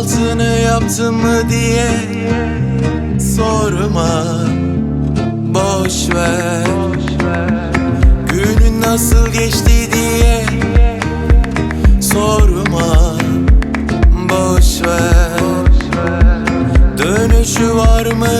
kahvaltını yaptın mı diye sorma. Boş ver. Günün nasıl geçti diye sorma. Boş ver. Dönüşü var mı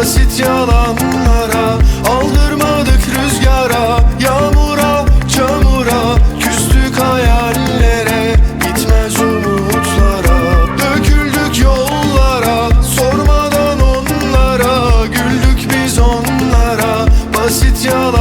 basit yalanlara Aldırmadık rüzgara, yağmura, çamura Küstük hayallere, bitmez umutlara. Döküldük yollara, sormadan onlara Güldük biz onlara, basit yalan